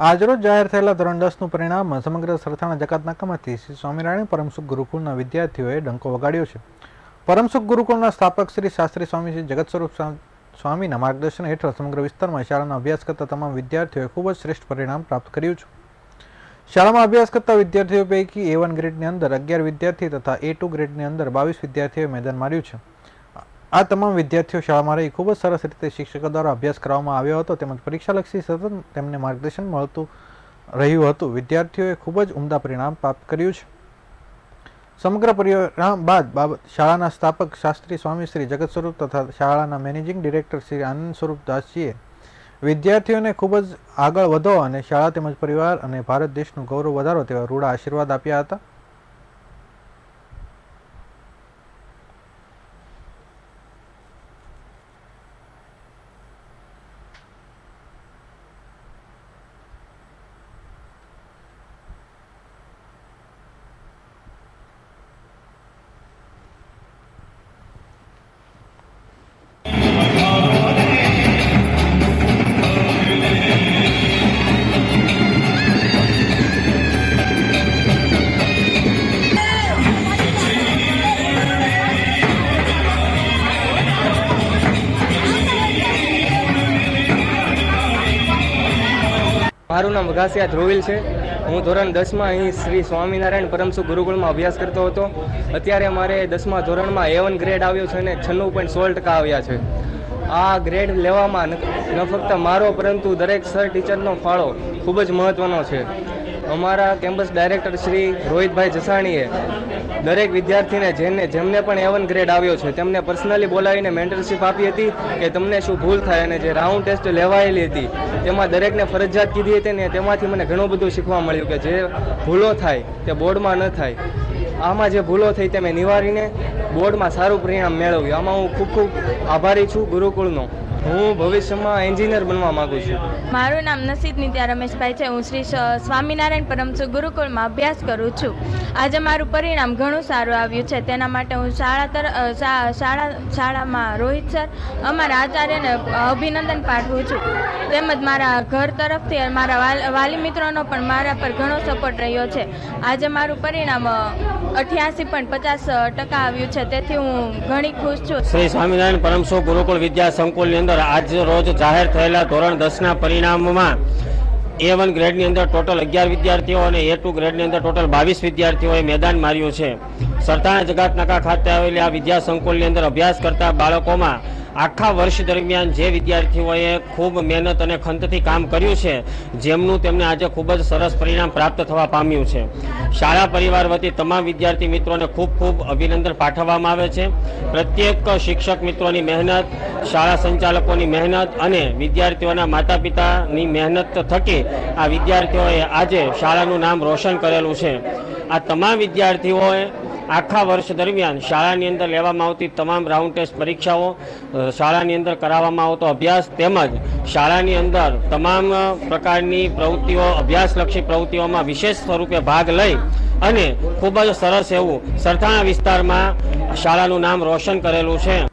આજરોજ જાહેર થયેલા ધોરણ દસનું પરિણામ સમગ્ર સરથાણા જકાતનાકામાંથી શ્રી સ્વામિનારાયણ પરમસુખ ગુરુકુળના વિદ્યાર્થીઓએ ડંકો વગાડ્યો છે. પરમસુખ ગુરુકુળના સ્થાપક શ્રી શાસ્ત્રી સ્વામી શ્રી જગત સ્વરૂપ સ્વામીના માર્ગદર્શન હેઠળ સમગ્ર વિસ્તારમાં શાળાનો અભ્યાસ કરતા તમામ વિદ્યાર્થીઓએ ખૂબ જ શ્રેષ્ઠ પરિણામ પ્રાપ્ત કર્યું છે. શાળામાં અભ્યાસ કરતા વિદ્યાર્થીઓ પૈકી એ વન ગ્રેડની અંદર અગિયાર વિદ્યાર્થી તથા એ ટુ ગ્રેડની અંદર બાવીસ વિદ્યાર્થીઓએ મેદાન માર્યું છે. આ તમામ વિદ્યાર્થીઓ શાળામાં રહી ખૂબ જ સરસ રીતે શિક્ષકો દ્વારા અભ્યાસ કરવામાં આવ્યો હતો. તેમજ પરીક્ષાલક્ષી સતત તેમને માર્ગદર્શન મળતું રહ્યું હતું. વિદ્યાર્થીઓએ ખૂબ જ ઉમદા પરિણામ પ્રાપ્ત કર્યું છે. સમગ્ર પરિણામ બાદ બાબત શાળાના સ્થાપક શાસ્ત્રી સ્વામી શ્રી જગત સ્વરૂપ તથા શાળાના મેનેજિંગ ડિરેક્ટર શ્રી આનંદ સ્વરૂપ દાસજીએ વિદ્યાર્થીઓને ખૂબ જ આગળ વધો અને શાળા તેમજ પરિવાર અને ભારત દેશનું ગૌરવ વધારો તેવા રૂડા આશીર્વાદ આપ્યા હતા. મારું નામ વઘાસિયા ધ્રુવિલ છે. હું ધોરણ દસમાં અહીં શ્રી સ્વામિનારાયણ પરમસુ ગુરુકુળમાં અભ્યાસ કરતો હતો. અત્યારે મારે દસમા ધોરણમાં એવન ગ્રેડ આવ્યો છે અને છન્નું પોઈન્ટ સોળ ટકા આવ્યા છે. આ ગ્રેડ લેવામાં ન ફક્ત મારો, પરંતુ દરેક સર ટીચરનો ફાળો ખૂબ જ મહત્ત્વનો છે. અમારા કેમ્પસ ડાયરેક્ટર શ્રી રોહિતભાઈ જસાણીએ દરેક વિદ્યાર્થીને જેને જેમને પણ એવન ગ્રેડ આવ્યો છે, તેમને પર્સનલી બોલાવીને મેન્ટરશીપ આપી હતી કે તમને શું ભૂલ થાય અને જે રાઉન્ડ ટેસ્ટ લેવાયેલી હતી, તેમાં દરેકને ફરજિયાત કીધી હતી ને તેમાંથી મને ઘણું બધું શીખવા મળ્યું કે જે ભૂલો થાય, તે બોર્ડમાં ન થાય. આમાં જે ભૂલો થઈ તે મેં નિવારીને બોર્ડમાં સારું પરિણામ મેળવ્યું. આમાં હું ખૂબ ખૂબ આભારી છું ગુરુકુળનો. હું ભવિષ્યમાં એન્જિનિયર બનવા માંગુ છું. મારું નામ નસીબ નિત્યા રમેશભાઈ છે. હું શ્રી સ્વામિનારાયણ પરમસુ ગુરુકુળમાં અભ્યાસ કરું છું. આજે મારું પરિણામ ઘણું સારું આવ્યું છે. તેના માટે હું શાળા તર શા- શાળા શાળામાં રોહિત સર અમારા આચાર્યને અભિનંદન પાઠવું છું. તેમજ મારા ઘર તરફથી મારા વાલ- વાલી મિત્રોનો પણ મારા પર ઘણો સપોર્ટ રહ્યો છે. આજે મારું પરિણામ અઠ્યાસી પોઈન્ટ પચાસ ટકા આવ્યું છે. તેથી હું ઘણી ખુશ છું. શ્રી સ્વામિનારાયણ પરમસુખ ગુરુકુળ વિદ્યા સંકુલની અંદર આજ રોજ જાહેર થયેલા ધોરણ દસના પરિણામમાં એ વન ગ્રેડની અંદર ટોટલ અગિયાર વિદ્યાર્થીઓ અને એ ટુ ગ્રેડની અંદર ટોટલ બાવીસ વિદ્યાર્થીઓએ મેદાન માર્યું છે. સરતાણા જગાતનાકા ખાતે આવેલી આ વિદ્યા સંકુલની અંદર અભ્યાસ કરતા બાળકોમાં આખા વર્ષ દરમિયાન જે વિદ્યાર્થીઓએ ખૂબ મહેનત અને ખંતથી કામ કર્યું છે, જેમનું તેમને આજે ખૂબ જ સરસ પરિણામ પ્રાપ્ત થવા પામ્યું છે. શાળા પરિવાર વતી તમામ વિદ્યાર્થી મિત્રોને ખૂબ ખૂબ અભિનંદન પાઠવવામાં આવે છે. પ્રત્યેક શિક્ષક મિત્રોની મહેનત, શાળા સંચાલકોની મહેનત અને વિદ્યાર્થીઓના માતા પિતાની મહેનત થકી આ વિદ્યાર્થીઓએ આજે શાળાનું નામ રોશન કરેલું છે. આ તમામ વિદ્યાર્થીઓએ આખા વર્ષ દરમિયાન શાળાની અંદર લેવામાં આવતી તમામ રાઉન્ડ ટેસ્ટ પરીક્ષાઓ શાળાની અંદર કરાવવામાં આવતો અભ્યાસ તેમજ શાળાની અંદર તમામ પ્રકારની પ્રવૃત્તિઓ, અભ્યાસલક્ષી પ્રવૃત્તિઓમાં વિશેષ સ્વરૂપે ભાગ લઈ અને ખૂબ જ સરસ એવું સરથાણા વિસ્તારમાં શાળાનું નામ રોશન કરેલું છે.